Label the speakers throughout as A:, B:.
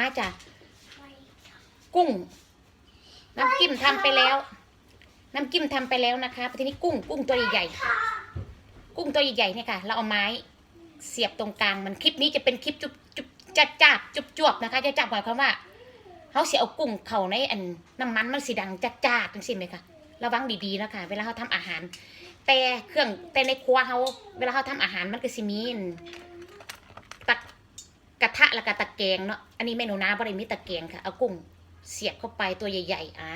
A: มาจ้ะกุ้ง น้ำจิ้มทำไปแล้ว น้ำจิ้มทำไปแล้วนะคะทีนี้กุ้ง กุ้งตัวใหญ่ๆกุ้งตัวใหญ่ๆเนี่ยค่ะ เราเอาไม้เสียบตรงกลางมันคลิปนี้จะเป็นคลิปจุบจุบจัดจับจุบจวบนะคะจะจับหมายความว่าเขาเสียเอากุ้งเข่าในอันน้ำมันมันสีดังจัดจ้าจังสิไหมคะระวังดีๆนะคะเวลาเขาทำอาหาร แต่เครื่องแต่ในครัวเขาเวลาเขาทำอาหารมันก็สิมีอันตะ กระทะแล้วก็ตะแกรงเนาะ อันนี้เมนูน้าบริมีตะแกรงค่ะ เอากุ้งเสียบเข้าไปตัวใหญ่ๆอะ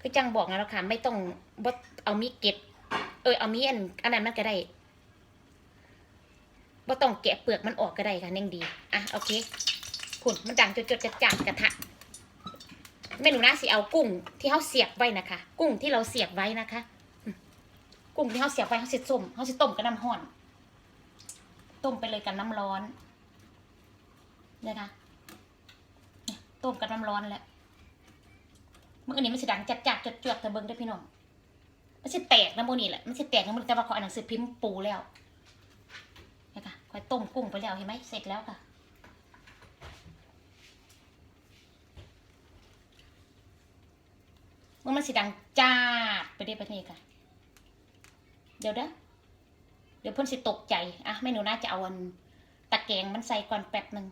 A: ก็จังบอกนะแล้วค่ะ ไม่ต้องบ่เอามีเกล็ดเออเอามีอันอันนั้นมันก็ได้บ่ต้องแกะเปลือกมันออกก็ได้ค่ะยังดี อะโอเคคุณมันดังจดๆจัดๆกระทะเมนูน้าสิเอากุ้งที่เขาเสียบไว้นะคะ กุ้งที่เราเสียบไว้นะคะ กุ้งที่เขาเสียบไว้เขาสิต้มเขาสิต้มกับน้ำห้อน ต้มไปเลยกับน้ำร้อน นี่ยนะเนี่ยต้มกับน้ำร้อนแหละเมื่ออันนี้มันสิดังจัดจัดจดจวดๆแต่เบิ้งได้พี่น้องมันสิแตกนะโมนี่แหละมันสิแตกนะโมนี่แต่ว่าขออ่านหนังสือพิมพ์ปูแล้วเนี่ยค่ะคอยต้มกุ้งไปแล้วเห็นไหมเสร็จแล้วค่ะเมื่อมันสิดังจ้าไปได้ประเทศค่ะ เดี๋ยวเด้อเดี๋ยวเพื่อนสิตกใจอะแม่หนูน่าจะเอาอันตะแกงมันใส่ก่อนแป๊บหนึ่ง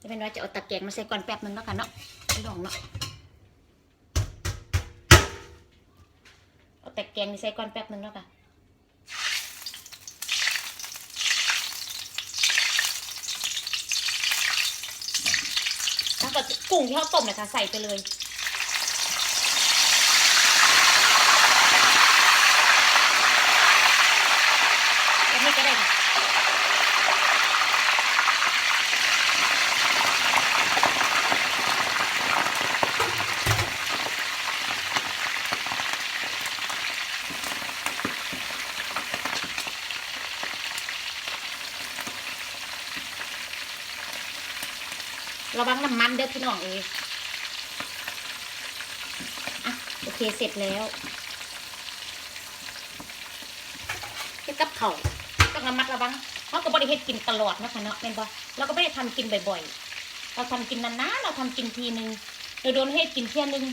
A: จะเป็นว่าจะเอาตะแกรงมาใส่ก่อนแป๊บหนึ่งแล้วกันเนาะลองเนาะเอาตะแกรงนี่ใส่ก่อนแป๊บหนึ่งแล้วกันแล้วก็กุ้งที่เขาต้มเนี่ยค่ะใส่ไปเลย แล้วนี่ก็ได้ค่ะ ระวังน้ำมันเด้อพี่น้องเอยอะโอเคเสร็จแล้วเฮ็ดกับเขาต้องระมัดระวังเขาะก็บริเฮ็ดกินตลอดนะคะเนาะเป็นบ่เราก็ไม่ได้ทำกินบ่อยๆ เราทำกินนานๆเราทำกินทีนึงเดี๋ยวโดนเฮ็ดกินเที่ยนึง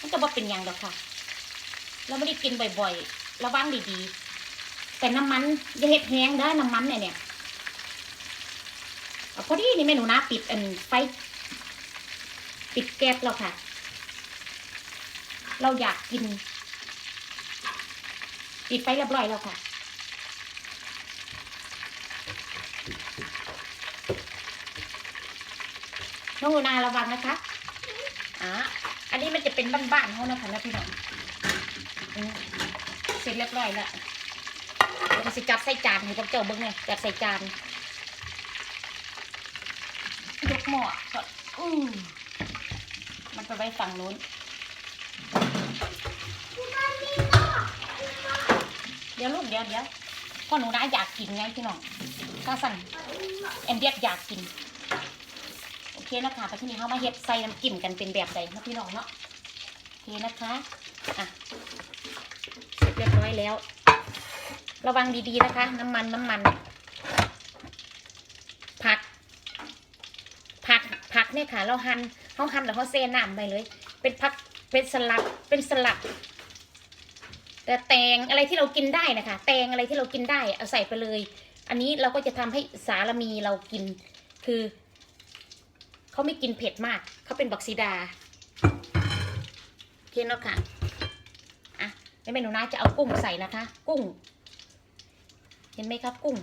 A: มันก็บ่เป็นอย่างดอกค่ะ เราไม่ได้กินบ่อยๆ ระวังดีๆ แต่น้ำมันอย่าเฮ็ดแห้งได้น้ำมันเนี่ยเนี่ย พอดีนี่แม่หนูนะปิดอันไฟปิดแก๊สแล้วค่ะ เราอยากกิน ปิดไฟเรียบร้อยแล้วค่ะน้องหนูนาระวังนะคะอะอันนี้มันจะเป็นบ้านๆเขานะคะนะพี่น้องเสร็จเรียบร้อยแล้วเราก็สิจับใส่จานให้พวกเจ้าเบิ้งเนี่ยจับใส่จาน ยกหม้อก่อนอือมันไปไว้ฝั่งนู้น เดี๋ยวลูกเดี๋ยวเดี๋ยวพ่อหนูนาอยากกินไงพี่น้องถ้าสั่งแอมเดียดอยากกิน โอเคนะคะไปที่นี่เขามาเฮ็ดใส่น้ำจิ้มกันเป็นแบบใดนะพี่น้องเนาะโอเคนะคะอะเสร็จเรียบร้อยแล้ว ระวังดีๆนะคะ น้ำมันน้ำมัน ผัก ผักผัก เนี่ยค่ะ เราหั่นเขาหั่นแล้วเขาเซน้ำไปเลย เป็นผักเป็นสลัดเป็นสลัดแต่แตงอะไรที่เรากินได้นะคะ แตงอะไรที่เรากินได้เอาใส่ไปเลย อันนี้เราก็จะทำให้สารมีเรากิน คือเขาไม่กินเผ็ดมากเขาเป็นบักซีดาโอเคเนาะค่ะอะแล้วเมนูน้าจะเอากุ้งใส่นะคะ กุ้ง เห็นไหมครับกุ้ง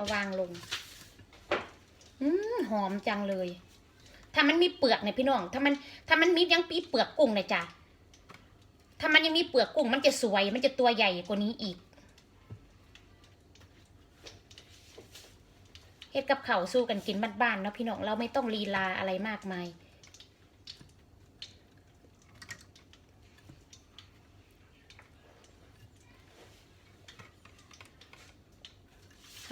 A: เอาวางลง อืมหอมจังเลย ถ้ามันมีเปลือกเนี่ยพี่น้อง ถ้ามัน ถ้ามันมียังปีเปลือกกุ้งเนี่ยจ้ะถ้ามันยังมีเปลือกกุ้ง มันจะสวย มันจะตัวใหญ่กว่านี้อีกเฮ็ดกับเขาสู้กันกินบ้านๆเนาะพี่น้องเราไม่ต้องลีลาอะไรมากมาย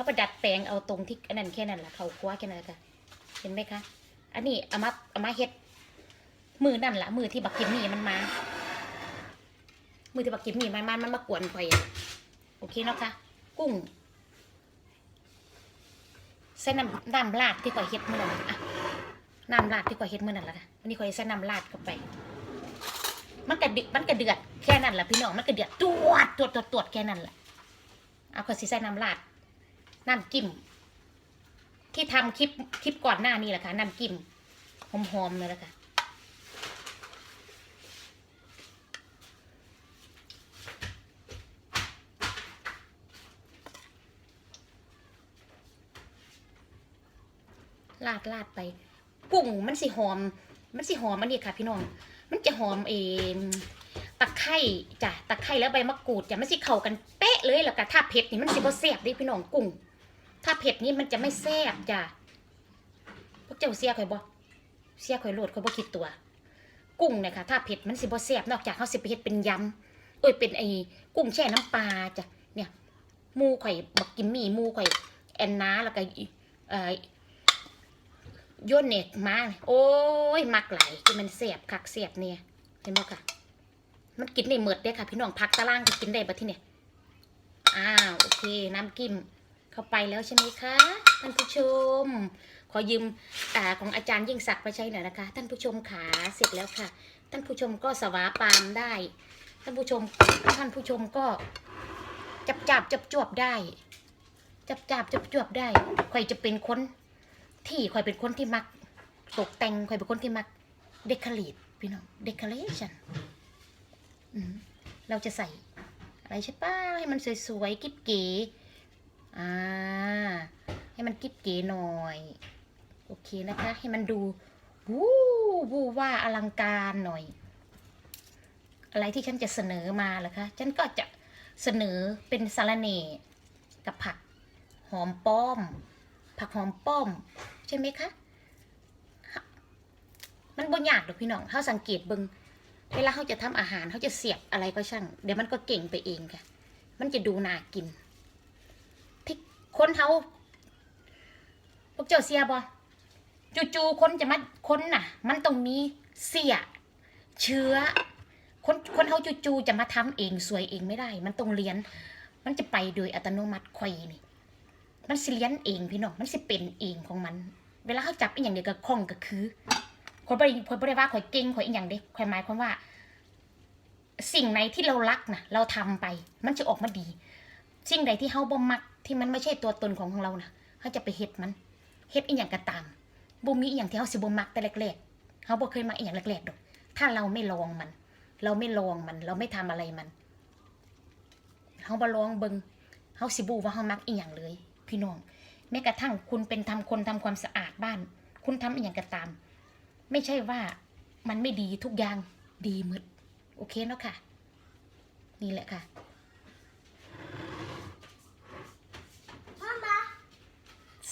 A: เขาประดัดแปลงเอาตรงที่อันนั้นแค่นั้นแหละเขาคว้าแค่นั้นค่ะเห็นไหมคะ อันนี้เอามาเอามาเฮ็ดมือนั่นละมือที่บักกิมนี่มันมา มือที่บักกิมนี่มันมันมันมากวนข่อยอะโอเคเนาะค่ะกุ้งใส่น้ำน้ำราดที่ข่อยเฮ็ดมื้อนั้นอะน้ำราดที่ข่อยเฮ็ดมื้อนั้นละค่ะวันนี้ข่อยใส่น้ำราดเข้าไป มันกระดิมันกระเดือดแค่นั้นแหละพี่น้องมันกระเดือดตรวดตรวดตวดตวดแค่นั้นแหละเอาข่อยสิใส่น้ำราด น้ำจิ้ม ที่ทำคลิปคลิปก่อนหน้านี้แหละค่ะน้ำจิ้มหอมๆเลยละค่ะลาดลาดไปกุ้งมันสิหอม มันสิหอมอันนี้ค่ะ พี่น้อง มันจะหอมเองตะไคร่จ้ะตะไคร่แล้วใบมะกรูดจ้ะมันสิเข้ากันเป๊ะเลยแล้วก็ถ้าเผ็ดนี่มันสิบ่แซ่บดิพี่น้องกุ้ง ถ้าเผ็ดนี่มันจะไม่แซ่บจ้ะพวกเจ้าเสียข่อยบ่เสียข่อยโลดข่อยบ่คิดตัว กุ้งเนี่ยค่ะถ้าเผ็ดมันสิบ่แซ่บนอกจากเขาสิไปเฮ็ดเป็นยำเอ้ยเป็นไอ้กุ้งแช่น้ำปลาจ้ะเนี่ยมูข่อยบักกิมมี่มูข่อยแอนนาแล้วก็เอ่อยนเน็ตมาโอ้ยมักไหลที่มันเสียบคักเสียบเนี่ยเห็นไหมค่ะ มันกินได้หมดเด้ค่ะ พี่น้องพักตารางก็กินได้บัดที่เนี่ยอ้าวโอเค น้ำกิ้ม เข้าไปแล้วใช่ไหมคะท่านผู้ชม ขอยืมอาของอาจารย์ยิ่งศักดิ์ไปใช้หน่อยนะคะ ท่านผู้ชมขาเสร็จแล้วค่ะ ท่านผู้ชมก็สวาปามได้ ท่านผู้ชมท่านผู้ชมก็จับจับจับจวบได้ จับจับจับจวบได้ใครจะเป็นคนที่คอยเป็นคนที่มัก ตกแต่งคอยเป็นคนที่มักเดคอเรทพี่น้องเดคอเรชันเราจะใส่อะไรใช่ป้าให้มันสวยๆกิ๊บเก๋ อ่า ให้มันกิ๊บเก๋หน่อย โอเคนะคะ ให้มันดูวู้วู้ว่าอลังการหน่อย อะไรที่ฉันจะเสนอมาล่ะคะ ฉันก็จะเสนอเป็นสารเน่กับผักหอมป้อม ผักหอมป้อม ใช่ไหมคะ มันบ่ยากดอกพี่น้องเขาสังเกตเบิงเวลาเขาจะทำอาหารเขาจะเสียบอะไรก็ช่าง เดี๋ยวมันก็เก่งไปเองค่ะ มันจะดูน่ากิน คนเขาพวกเจ้าเสียบอจู่ๆคนจะมาคนน่ะ มันต้องมีเสีย เชื้อ คนคนเขาจู่ๆจะมาทำเองสวยเองไม่ได้ มันต้องเรียน มันจะไปโดยอัตโนมัติคอยนี่ มันสิเลี้ยนเองพี่น้องมันสิเป็นเองของมัน เวลาเขาจับอีกอย่างเดียวก็คล่องก็คือคนบริคนบริว่าข่อยเก่งข่อยอีกอย่างเดียวข่อยหมายความว่า สิ่งไหนที่เรารักนะเราทำไป มันจะออกมาดี สิ่งใดที่เขาบ่มัก ที่มันไม่ใช่ตัวตนของของเรานะเขาจะไปเฮ็ดมันเฮ็ดอีกอย่างก็ตามบ่มีอีกอย่างที่เขาสิบ่มักแต่แรกๆเขาบ่เคยมักอีกอย่างแรกๆดอกถ้าเราไม่ลองมัน เราไม่ลองมัน เราไม่ทำอะไรมันเขาบ่ลองเบิงเขาสิบูว่าเขามักอีกอย่างเลย พี่น้องแม้กระทั่งคุณเป็นทำคนทำความสะอาดบ้าน คุณทำอหย่างก็ตาม ไม่ใช่ว่ามันไม่ดีทุกอย่างดีหมดโอเคเนาะค่ะ นี่แหละค่ะ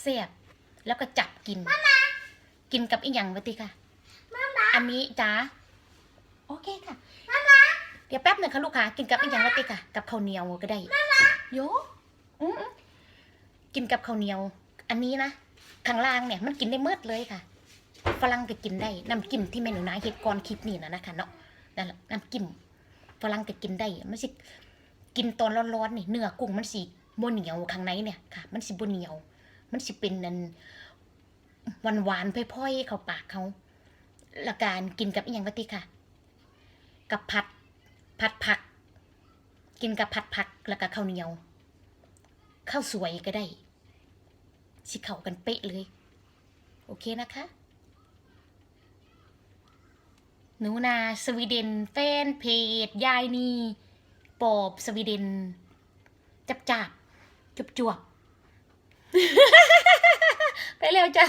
A: เสียบแล้วก็จับกิน กินกับอีกอย่างวะติค่ะ
B: Mama,
A: อันนี้จ้าโอเคค่ะ
B: Mama,
A: เดี๋ยวแป๊บหนึ่งค่ะลูกค้ากินกับอีกอย่างวะติค่ะ กับข้าวเหนียวก็ได้โยอืมๆกินกับข้าวเหนียว อันนี้นะข้างล่างเนี่ยมันกินได้เมืดเลยค่ะฝรั่งก็กินได้น้ำจิ้มที่แม่หนูนาเฮ็ดก่อนคลิปนี้นะนะคะเนาะนั่นแหละน้ำจิ้มฝรั่งก็กินได้มันสิกินตอนร้อนๆนี่เนื้อกุ้งมันสิบ่เหนียวข้างในเนี่ยค่ะ มันสิบ่เหนียว มันสิเป็นนันหวานหวานพ่อยๆ เข้าปากเขาและการกินกับอีหยังวะติค่ะ กับผัดผัดผัก กินกับผัดผักแล้วก็ข้าวเหนียวข้าวสวยก็ได้สิเข้ากันเป๊ะเลย โอเคนะคะหนูนาสวีเดนแฟนเพจยายนีปอบสวีเดน จับจับจุบจวบ ไปเร็วจ้ะ